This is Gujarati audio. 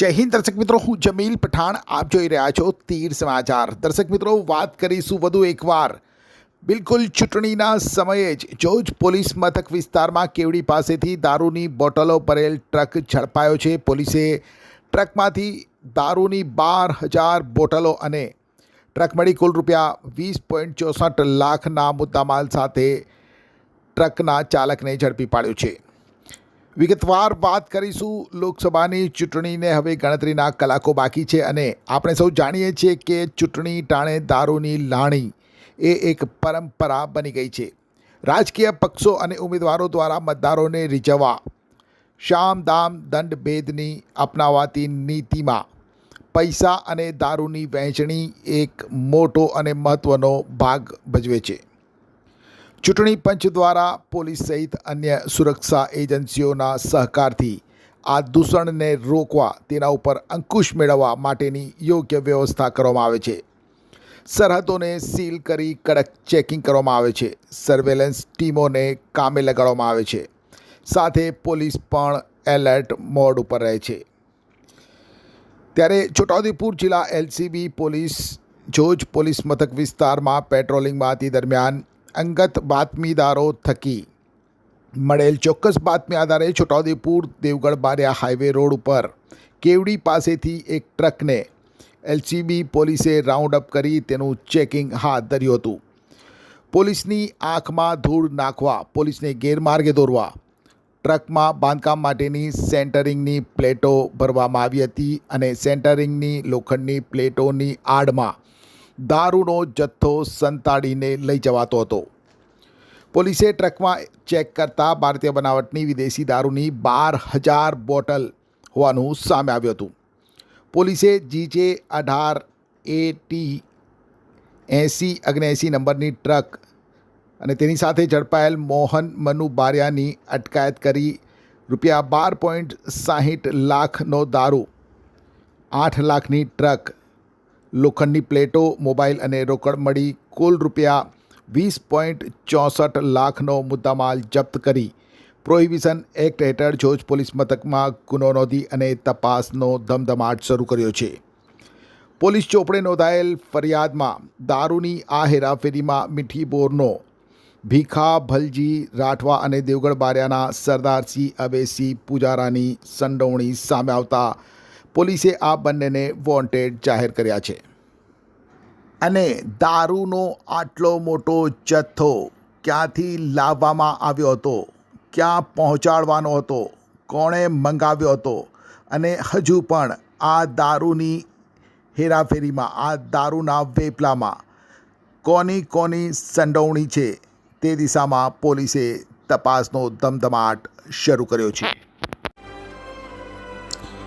જય હિન્દ, દર્શક મિત્રો, હું જમીલ પઠાણ. આપ જોઈ રહ્યા છો તીર સમાચાર. દર્શક મિત્રો, વાત કરીશું વધુ એકવાર. બિલકુલ ચૂંટણીના સમયે જ જોજ પોલીસ મથક વિસ્તારમાં કેવડી પાસેથી દારૂની બોટલો ભરેલ ટ્રક ઝડપાયો છે. પોલીસે ટ્રકમાંથી દારૂની બાર હજાર બોટલો અને ટ્રક મળી કુલ રૂપિયા વીસ પોઈન્ટ ચોસઠ લાખના મુદ્દામાલ સાથે ટ્રકના ચાલકને ઝડપી પાડ્યો છે. વિગતવાર વાત કરીશું લોકસભાની ચૂંટણીને. હવે ગણતરીના કલાકો બાકી છે અને આપણે સૌ જાણીએ છીએ કે ચૂંટણી ટાણે દારૂની લાણી એ એક પરંપરા બની ગઈ છે. રાજકીય પક્ષો અને ઉમેદવારો દ્વારા મતદારોને રીઝવવા, શામ દામ દંડ ભેદની અપનાવાતી નીતિમાં પૈસા અને દારૂની વહેંચણી એક મોટો અને મહત્ત્વનો ભાગ ભજવે છે. ચૂંટણી પંચ દ્વારા પોલીસ સહિત અન્ય સુરક્ષા એજન્સીઓના સહકારથી આ દૂષણને રોકવા તેના ઉપર અંકુશ મેળવવા માટેની યોગ્ય વ્યવસ્થા કરવામાં આવે છે. સરહદોને સીલ કરી કડક ચેકિંગ કરવામાં આવે છે. સર્વેલન્સ ટીમોને કામે લગાડવામાં આવે છે. સાથે પોલીસ પણ એલર્ટ મોડ ઉપર રહે છે. ત્યારે છોટાઉદેપુર જિલ્લા એલસીબી પોલીસ, જોજ પોલીસ મથક વિસ્તારમાં પેટ્રોલિંગમાં હતી દરમિયાન અંગત બાતમીદારો થકી. મળેલ ચોક્કસ બાતમી આધારે છોટાઉદેપુર, દેવગઢ બારિયા હાઈવે રોડ ઉપર કેવડી પાસેથી એક ટ્રકને એલસીબી પોલીસે રાઉન્ડ અપ કરી તેનું ચેકિંગ હાથ ધર્યું હતું. પોલીસની આંખમાં ધૂળ નાખવા, પોલીસને ગેરમાર્ગે દોરવા, ટ્રકમાં બાંધકામ માટેની સેન્ટરિંગની પ્લેટો ભરવામાં આવી હતી અને સેન્ટરિંગની લોખંડની પ્લેટોની આડમાં દારૂનો જથ્થો સંતાડીને લઈ જવાતો હતો. પોલીસે ટ્રકમાં ચેક કરતા ભારતીય બનાવટની વિદેશી દારૂની બાર હજાર બોટલ હોવાનું સામે આવ્યું હતું. પોલીસે જીજે અઢાર એ ટી એંસી, અગ્નેસી નંબરની ટ્રક અને તેની સાથે ઝડપાયેલ મોહન મનુ બારિયાની અટકાયત કરી રૂપિયા બાર પોઈન્ટ સાહીઠ લાખનો દારૂ, આઠ લાખની ટ્રક લોખંડની પ્લેટો, મોબાઈલ અને રોકડ મળી કુલ રૂપિયા વીસ પોઈન્ટ ચોસઠ લાખનો મુદ્દામાલ જપ્ત કરી. પ્રોહિબિશન એક્ટ હેઠળ જોજ પોલીસ મથકમાં ગુનો નોંધી અને તપાસનો ધમધમાટ શરૂ કર્યો છે. પોલીસ ચોપડે નોંધાયેલ ફરિયાદમાં દારૂની આ હેરાફેરીમાં મીઠી બોરનો, ભીખા, ભલજી, રાઠવા અને દેવગઢ બારિયાના સરદારસિંહ અવેસી પૂજારાની સંડોવણી સામે આવતા પોલીસે આ બંનેને વોન્ટેડ જાહેર કર્યા છે. અને દારૂનો આટલો મોટો જથ્થો ક્યાંથી લાવવામાં આવ્યો હતો? ક્યાં પહોંચાડવાનો હતો? કોણે મંગાવ્યો હતો? અને હજુ પણ આ દારૂની હેરાફેરીમાં, આ દારૂના વેપલામાં કોની કોની સંડોવણી છે તે દિશામાં પોલીસે તપાસનો ધમધમાટ શરૂ કર્યો છે.